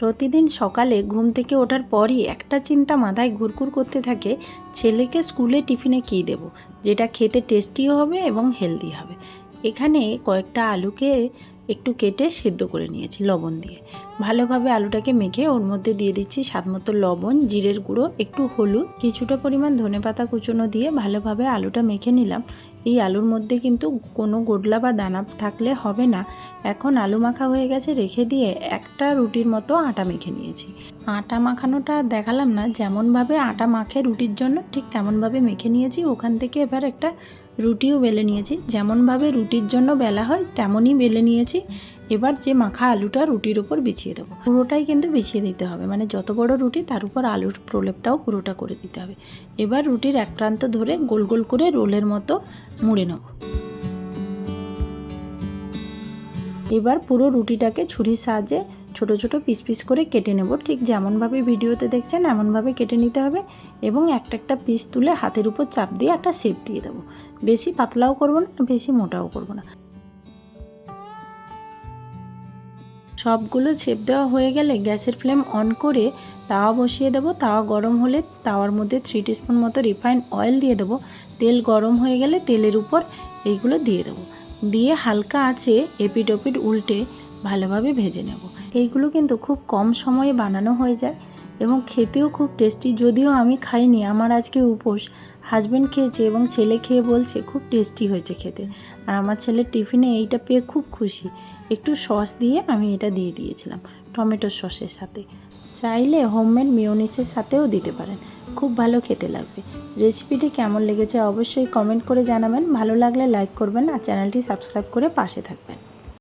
প্রতিদিন সকালে ঘুম থেকে ওঠার পরই একটা চিন্তা মাথায় ঘুরঘুর করতে থাকে, ছেলেকে স্কুলে টিফিনে কী দেবো? যেটা খেতে টেস্টিও হবে এবং হেলদি হবে। এখানে কয়েকটা আলুকে একটু কেটে সেদ্ধ করে নিয়েছি, লবণ দিয়ে। ভালোভাবে আলুটাকে মেখে ওর মধ্যে দিয়ে দিচ্ছি স্বাদ মতো লবণ, জিরের গুঁড়ো, একটু হলুদ, কিছুটা পরিমাণ ধনেপাতা কুচনো দিয়ে ভালোভাবে আলুটা মেখে নিলাম। এই আলুর মধ্যে কিন্তু কোনো গোডলা বা দানা থাকলে হবে না। এখন আলু মাখা হয়ে গেছে, রেখে দিয়ে একটা রুটির মতো আটা মেখে নিয়েছি। আটা মাখানোটা দেখালাম না, যেমনভাবে আটা মাখে রুটির জন্য, ঠিক তেমনভাবে মেখে নিয়েছি। ওখান থেকে এবার একটা রুটিও বেলে নিয়েছি। যেমনভাবে রুটির জন্য বেলা হয়, তেমনই বেলে নিয়েছি। এবার যে মাখা আলুটা রুটির উপর বিছিয়ে দেবো। পুরোটাই কিন্তু বিছিয়ে দিতে হবে। মানে যত বড় রুটি, তার উপর আলুর প্রলেপটাও পুরোটা করে দিতে হবে। এবার রুটির এক প্রান্ত ধরে গোল গোল করে রোলের মতো মুড়ে নেব। এবার পুরো রুটিটাকে ছুরির সাহায্যে ছোট ছোট পিস পিস করে কেটে নেব। ঠিক যেমনভাবে ভিডিওতে দেখছেন, এমনভাবে কেটে নিতে হবে এবং একটা একটা পিস তুলে হাতের উপর চাপ দিয়ে একটা শেপ দিয়ে দেবো। বেশি পাতলাও করব না, বেশি মোটাও করব না। সবগুলো ছেপ দেওয়া হয়ে গেলে গ্যাসের ফ্লেম অন করে তাওয়া বসিয়ে দেবো। তাওয়া গরম হলে তাওয়ার মধ্যে থ্রি টিস্পুন মতো রিফাইন্ড অয়েল দিয়ে দেবো। তেল গরম হয়ে গেলে তেলের উপর এইগুলো দিয়ে দেবো। দিয়ে হালকা আছে এপিট ওপিট উল্টে ভালোভাবে ভেজে নেব। এইগুলো কিন্তু খুব কম সময়ে বানানো হয়ে যায় এবং খেতেও খুব টেস্টি যদিও আমি খাইনি, আমার আজকে উপোস। হাজব্যান্ড খেয়েছে এবং ছেলে খেয়ে বলছে, খুব টেস্টি হয়েছে খেতে। আর আমার ছেলের টিফিনে এইটা পেয়ে খুব খুশি। একটু সস দিয়ে আমি এটা দিয়ে দিয়েছিলাম, টমেটো সসের সাথে। চাইলে হোমমেড মিওনিসের সাথেও দিতে পারেন, খুব ভালো খেতে লাগবে। রেসিপিটি কেমন লেগেছে অবশ্যই কমেন্ট করে জানাবেন, ভালো লাগলে লাইক করবেন আর চ্যানেলটি সাবস্ক্রাইব করে পাশে থাকবেন।